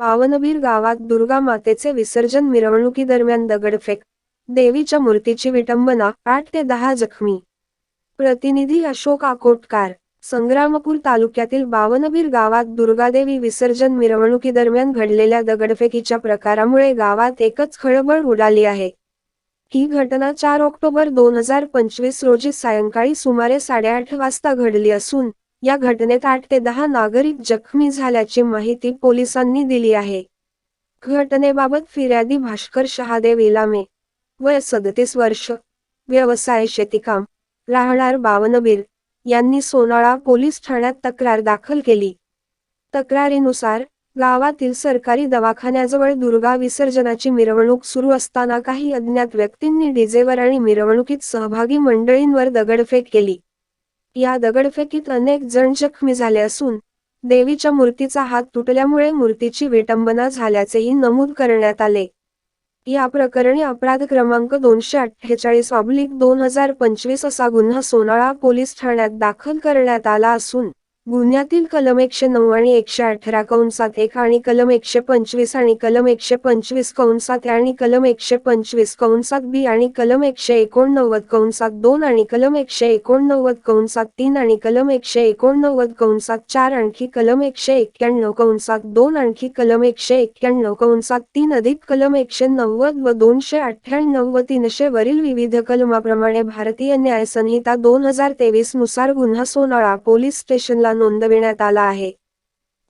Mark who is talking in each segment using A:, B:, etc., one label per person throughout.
A: पावनबीर गावात दुर्गा मातेचे विसर्जन मिरवणुकीदरम्यान दगडफेक. देवीच्या मूर्तीची विटंबना आठ ते दहा जखमी. प्रतिनिधी अशोक आकोटकार. संग्रामपूर तालुक्यातील बावनबीर गावात दुर्गादेवी विसर्जन मिरवणुकीदरम्यान घडलेल्या दगडफेकीच्या प्रकारामुळे गावात एकच खळबळ उडाली आहे. ही घटना चार ऑक्टोबर दोन हजार पंचवीस रोजी सायंकाळी सुमारे साडेआठ वाजता घडली असून या घटनेत आठ ते दहा नागरिक जखमी झाल्याची माहिती पोलिसांनी दिली आहे. घटनेबाबत फिर्यादी भास्कर शहादेव इलामे वय सदतीस वर्ष व्यवसाय शेतीकाम राहणार बावनबीर यांनी सोनाळा पोलीस ठाण्यात तक्रार दाखल केली. तक्रारीनुसार गावातील सरकारी दवाखान्याजवळ दुर्गा विसर्जनाची मिरवणूक सुरू असताना काही अज्ञात व्यक्तींनी डीजेवर आणि मिरवणुकीत सहभागी मंडळींवर दगडफेक केली. या दगडफेकीत अनेक जण जखमी झाले असून देवीच्या मूर्तीचा हात तुटल्यामुळे मूर्तीची विटंबना झाल्याचेही नमूद करण्यात आले. या प्रकरणी अपराध क्रमांक दोनशे अठ्ठेचाळीस ऑब्लिक दोन हजार पंचवीस असा गुन्हा सोनाळा पोलीस ठाण्यात दाखल करण्यात आला असून गुन्ह्यातील कलम एकशे नऊ आणि एकशे अठरा कंसात एक आणि कलम एकशे पंचवीस आणि कलम एकशे पंचवीस कंसात आणि कलम एकशे पंचवीस कंसात बी आणि कलम एकशे एकोणनव्वद कंसात दोन आणि कलम एकशे एकोणनव्वद कंसात तीन आणि कलम एकशे एकोणनव्वद कंसात चार आणखी कलम एकशे एक्क्याण्णव कंसात दोन आणखी कलम एकशे एक्क्याण्णव कंसात तीन अधिक कलम एकशे नव्वद व दोनशे अठ्ठ्याण्णव व तीनशे वरील विविध कलमाप्रमाणे भारतीय न्याय संहिता दोन हजार तेवीसनुसार गुन्हा सोनाळा पोलीस स्टेशनला नोंदविण्यात आला आहे.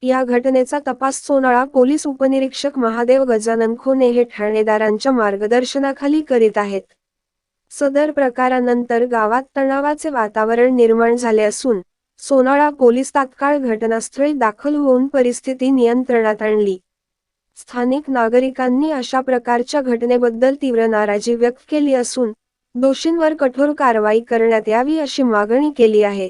A: या घटनेचा तपास सोनाळा पोलीस उपनिरीक्षक महादेव गजानन खोने हे ठाणेदारांच्या मार्गदर्शनाखाली करीत आहेत. सदर प्रकारानंतर गावात तणावाचे वातावरण निर्माण झाले असून सोनाळा पोलीस तात्काळ घटनास्थळी दाखल होऊन परिस्थिती नियंत्रणात आणली. स्थानिक नागरिकांनी अशा प्रकारच्या घटनेबद्दल तीव्र नाराजी व्यक्त केली असून दोषींवर कठोर कारवाई करण्यात यावी अशी मागणी केली आहे.